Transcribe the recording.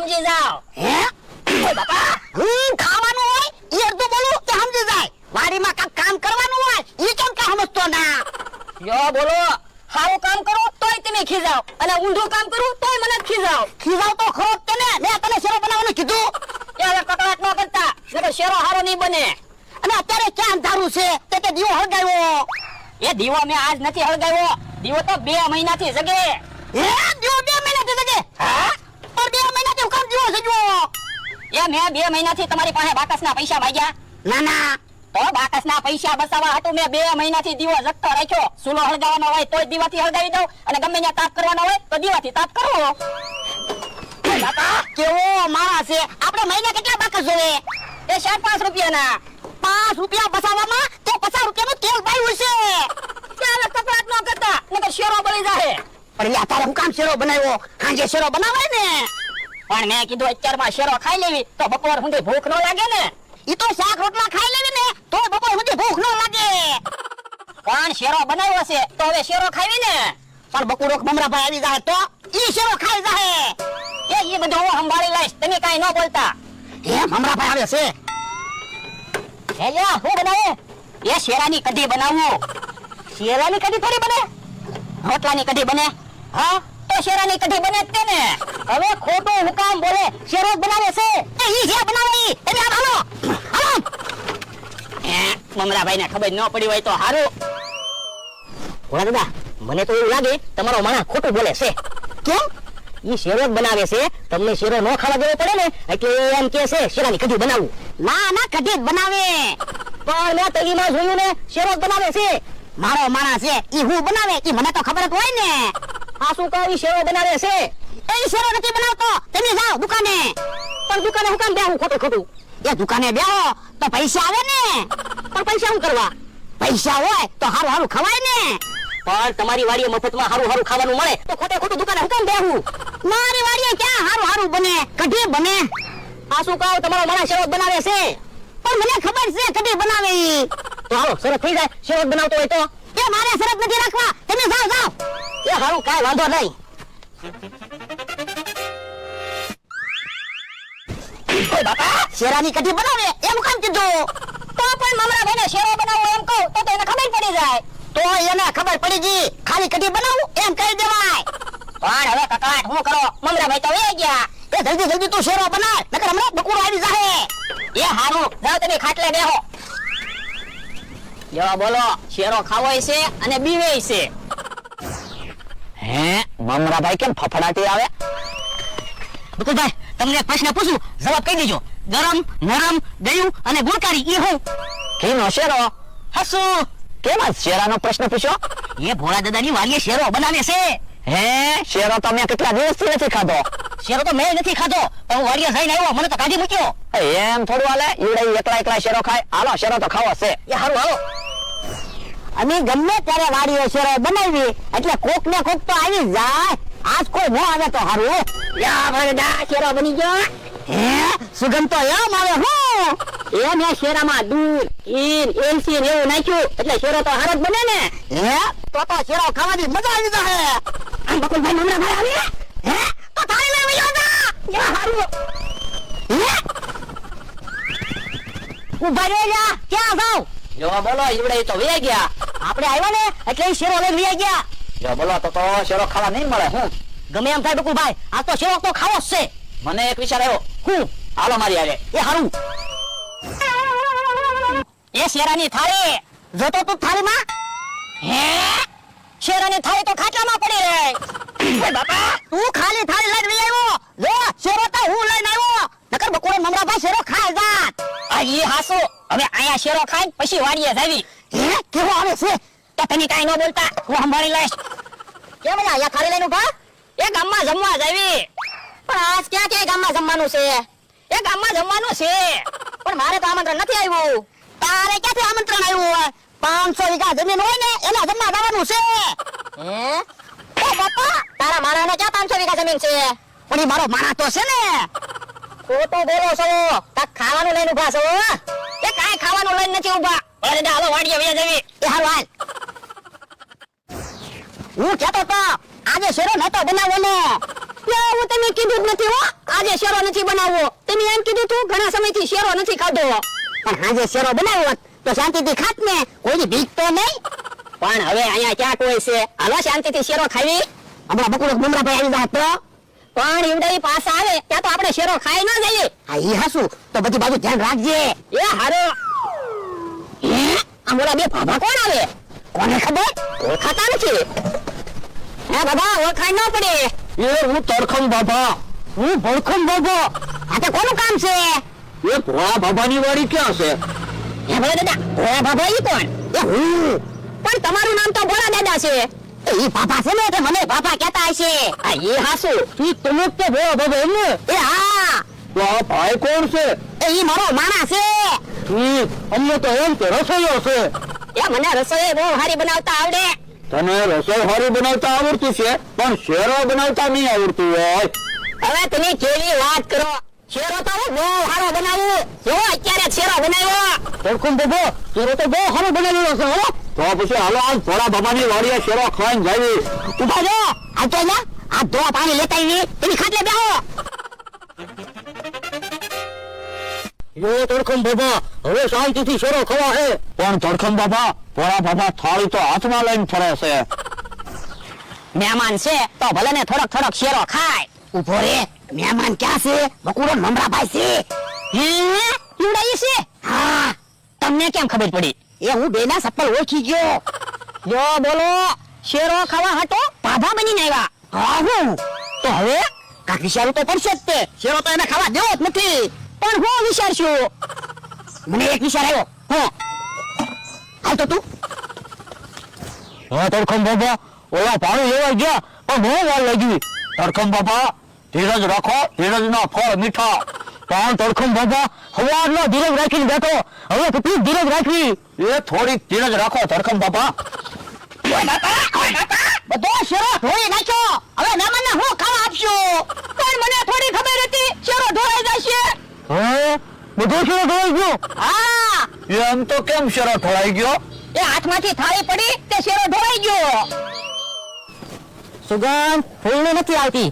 સમજી જાઓ. હે? ઓય બાપા! હું ખાવાનું હોય? ઈ અડધું બોલું કે સમજી જાય. વાડીમાં કાંઈક કામ કરવાનું હોય ઈ કેમ કાંઈ સમજતો ના? જો બોલો સારું કામ કરો તોય તમે ખીજાવ અને ઊંધું કામ કરું તોય મને ખીજાવ ખીજાવ તો ખરો તને. મેં તને શેરો બનાવવાનું કીધું. એ હવે કકડાટ ન કરતા નકર શેરો હારો નહીં બને. અને અત્યારે ક્યાં અંધારું છે? તે કે દીવો હળગાવ્યો. એ દીવો મેં આજ નથી હળગાવ્યો. દીવો તો બે મહિનાથી જગે. હે દીવો બે મહિનાથી જગે હા પણ બે મહિનાથી હું કામ દીવો સજવો એ મેં બે મહિનાથી તમારી પાસે બાકસના પૈસા માંગ્યા. ના ના. તો બાકસના પૈસા બસાવવા હતું મેં બે મહિનાથી દીવો જગતો રાખ્યો. સુલો હળગાવવાનો હોય તો દીવાથી હળગાવી દઉં અને ગમે ત્યાં તાપ કરવાનો હોય તો દીવાથી તાપ કરવો. બાપા કેવો માણસ છે. આપણે મહિને કેટલા બાકસ જોવે એ સાત પાંચ રૂપિયાના. પાંચ રૂપિયા બસાવવામાં તો પચાસ રૂપિયાનું તેલ પાયું છે ત્યાં કપડાટ ન કરતા નકર શેરો બળી જાય પણ યા તારે હું કામ શેરો બનાવ્યો? હાંજે શેરો બનાવાય ને? પણ મેં કીધું અત્યારમાં શેરો ખાઈ લેવી તો બપોર સુધી ભૂખ ન લાગે ને. ઈ તો શાક રોટલા ખાઈ લેવી ને તો બપોર સુધી ભૂખ ન લાગે. પણ શેરો બનાવ્યો છે તો હવે શેરો ખાવી ને. પણ બકુરો મમરાભાઈ આવી જાય તો ઈ શેરો ખાઈ જાય એ ઈ બધું હું સંભાળી લઈશ તમે કાઈ ન બોલતા. હે મમરાભાઈ આવે છે. એ લે હું બનાવે? એ શેરાની કઢી બનાવું. શેરાની કઢી થોડી બને? રોટલાની કઢી બને? હા? શેરાની કઢી બને તે ને હવે ખોટો હુકામ બોલે શેરો બનાવે છે. એ ઈ જે બનાવે ઈ. તમે આ હાલો. હાલો. મમરાભાઈ ને ખબર ન પડી હોય તો હારું. ભોળા દાદા મને તો એવું લાગે તમારો માણસ ખોટું બોલે છે. કેમ? ઈ શેરો બનાવે છે. તમને શેરો ન ખાવા દેવો પડે ને એટલે એમ કે છે શેરાની કઢી બનાવું. ના ના કઢી બનાવે. પણ મેં તો ઈમાં જોયું ને શેરો બનાવે છે. મારો માણસ છે ઈ હું બનાવે ઈ મને તો ખબર જ હોય ને. આ શું કહું બનાવે છે? એ શેરો નથી બનાવતો. તમે જાઓ દુકાને. પણ દુકાને હું કામ બેહું ખોટું ખોટું? એ દુકાને બેહો, તો પૈસા આવે ને. પણ પૈસા શું કરવા? પૈસા હોય તો હારું હારું ખવાય ને. પણ તમારી વાડીએ મફતમાં હારું હારું ખાવાનું મળે તો ખોટે ખોટું દુકાને હું કામ બેહું? મારી વાડીએ ક્યાં હારું હારું બને, કઢી બને? આ શું કહો, તમારો માણસ શેરો બનાવે છે? પણ મને ખબર છે કઢી બનાવે તો હાલો, સરસ થઈ જાય. શેરો બનાવતો હોય તો. એ મારે સરસ નથી રાખવા. તમે જાઓ જાઓ. એ હારું, કાંઈ વાંધો નહીં. બાપા, શેરાની કઢી બનાવે એમ કામ કીધું. તો પણ મમરા ભાઈને શેરો બનાવું એમ કહું, તો એને ખબર પડી જાય. તો એને ખબર પડી ગઈ, ખાલી કઢી બનાવું, એમ કહી દેવાય. પણ હવે કકાટ, હું કરો? મમરા ભાઈ તો વે ગયા. એ જલ્દી જલ્દી તું શેરો બનાવ નકર હમણાં બકુરો આવી જાહે. એ હારું જાવ તમે ખાટલે બેહો. જો બોલો, શેરો ખાવો છે અને બીવે છે. હે મમરાભાઈ કેમ ફફડાટી આવે? બકુલભાઈ તમને એક પ્રશ્ન પૂછું? જવાબ કહી દેજો. ગરમ નરમ ગયું અને ગુણકારી ઈ હું. ઘીનો શેરો? હસુ. કેમ આ શેરાનો પ્રશ્ન પૂછ્યો? એ ભોળા દાદાની વાલીએ શેરો બનાવે છે. હે શેરો તો મેં કેટલા દિવસથી નથી ખાધો. શેરો તો મેં નથી ખાધો પણ હું વાડીએ જઈને આવ્યો મને તો કાઢી મૂક્યો. એમ થોડું હાલે ઈડે એકલા એકલા શેરો ખાય. હાલો શેરો તો ખાવો છે. એ હારું હાલો. અમે ગમે ત્યારે વાડીએ શેરો બનાવી, એટલે કોક ને કોક તો આવી જાય. આજ કોઈ ન આવે તો હારું યા ભરડા શેરો બની ગયો. હે? સુગંધ તો એમ આવે, હો. એ મેં શેરામાં દૂધ ઈન એલસી એવું નાખ્યું, એટલે શેરો તો હારો બને ને. હે? તો તો શેરો ખાવાની મજા આવી જાય આમ બકુલભાઈ મમરા ભાઈ આવી હે? તો થાળી લઈ આવ્યો જા યા હારું. હે? ઊભા ક્યાં જાવ જો બોલો, ઈવડે તો વે ગયા. આપણે આવ્યા ને એટલે શેરો લઈ લઈ ગયા. જો બોલો તો તો શેરો ખાવા નહીં મળે હું? ગમે એમ થાય બકુભાઈ આ તો શેરો તો ખાવો જ છે. મને એક વિચાર આવ્યો. હું? હાલો મારી આવે એ હારું. એ શેરાની થાળી. જોતો તું થાળીમાં? હે? શેરાની થાળી તો ખાટલામાં પડી રહે. બાપા! તું ખાલી થાળી લઈને લઈ આવ્યો. જો શેરો તો હું લઈને આવ્યો. નકર બકોડે મમરા ભાઈ શેરો ખાય જાત. આ ઈ હાસુ. હવે આયા શેરો ખાઈ પછી વાડીએ જાવી. હે? કેવો આવે છે? તો તને કાઈ ન બોલતા. હું સંભાળી લઈશ. કેમ લા અહીંયા થાળી લઈને ઊભા એ ગામમાં જમવા જાવી. પણ આજ ક્યાં ક્યાં ગામમાં જમવાનું છે? એ ગામમાં જમવાનું છે. પણ મારે તો આમંત્રણ નથી આવ્યું. તારે ક્યાંથી આમંત્રણ આવ્યું હોય? પાંચસો વીઘા જમીન હોય ને એના જમવા જવાનું છે. હે? ઓ બાપા તારા મારાને ક્યાં પાંચસો વીઘા જમીન છે? પણ એ મારો માણા તો છે ને. ખોટું બોલો છો. ખાવાનું લઈને ઊભા છો ખાવાનું લઈને નથી ઊભા અરે હાલો વાડીએ વ્યા જવી એ હાલ હાલ. હું કહેતો તો આજે શેરો નતો બનાવો ને હું તમે કીધું જ નથી હો. આજે શેરો નથી બનાવવો. તમે એમ કીધું તું ઘણા સમયથી શેરો નથી ખાધો. પણ આજે શેરો બનાવવો તો શાંતિથી ખાત ને. કોઈની ભીખ તો નહીં. પણ હવે અહીંયા ક્યાં કોઈ છે? હાલો શાંતિથી શેરો ખાવી. હમણાં બકુલો ગુમરાભાઈ આવી જાય તો પણ ઈવડાઈ પાસે આવે ત્યાં તો આપણે શેરો ખાઈ ન જઈએ. હા ઈ હાસુ. તો બધી બાજુ ધ્યાન રાખજે. એ હારો. આ મોરા બે ભાભા કોણ આવે? કોને ખબર? ઓળખાતા નથી. હે બાબા ઓળખાય ન પડે. એ હું તરખમ બાબા હું ભડખમ બાબા આ તો કોનું કામ છે? એ ભોળા બાબાની વાડી ક્યાં છે? હે ભોળા દાદા ભોળા બાબા ઈ કોણ? એ હું. પણ તમારું નામ તો ભોળા દાદા છે. એ ઈ છે ને એટલે મને પાપા કહેતા હશે. આ એ હાસુ. ઈ તમે તો ભોળા બાબા એમ ને એ હા. તો ભાઈ કોણ છે? એ મારો મામા છે. ઈ અમને તો એમ કે રસોઈયો છે. એ મને રસોઈ બહુ સારી બનાવતા આવડે. તને રસોઈ સારી બનાવતા આવડતી છે પણ શેરો બનાવતા નહીં આવડતું હોય. હવે તમે કેવી વાત કરો? શેરો તો હું બહુ સારો બનાવું. જો અત્યારે શેરો બનાવ્યો. તરખમ બાબા શેરો તો બહુ સારો બનાવેલો છે હો. તો પછી હાલો આજ ભોળા બાબાની વાડીએ શેરો ખાઈને જાવી. ઊભા જો આ તો આ ધોવા પાણી લેતા આવી. એની ખાટલે બેહો. એ તડખમ બાબા હવે શાંતિથી શેરો ખવા હે. પણ તડખમ બાબા ભોળા બાબા થાળી તો હાથમાં લઈને ફરે છે. મહેમાન છે તો ભલે ને થોડોક થોડોક શેરો ખાય. ઊભો રે. મહેમાન ક્યાં છે? બકુરો મમરાભાઈ છે. હે? ઈવડાઈ છે? હા. તમને કેમ ખબર પડી? એ હું બેના સપ્પલ ઓળખી ગયો. જો બોલો શેરો ખાવા હતો પાભા બની આવ્યા હા હું. તો હવે કાકી શેરો તો પડશે જ તે. શેરો તો એને ખાવા દેવો જ નથી. પણ હું વિચારશું મને એક વિચાર આવ્યો. હું. હાલ તો તું. હા, તડખમ બાબા ઓલા પાણી લેવા ગયા, પણ બહુ વાર લાગી તડખમ બાબા ધીરજ રાખો ધીરજ ના ફળ મીઠા. પણ તડખમ બાબા હવારનો ધીરજ રાખીને બેઠો. હવે કેટલી ધીરજ રાખવી? એ થોડીક ધીરજ રાખો, તડખમ બાબા બધો શેરો હોય નાખ્યો. હવે મહેમાનને હું ખાવા આપશું? પણ મને થોડી ખબર હતી શેરો ધોઈ જશે હે બધો શેરો ઢોળાઈ ગયો હા. એમ તો કેમ શેરો ઢોળાઈ ગયો? એ હાથમાંથી થાળી પડી તે શેરો ધોવાઈ ગયો. સુગંધ ફૂલની નથી આવતી.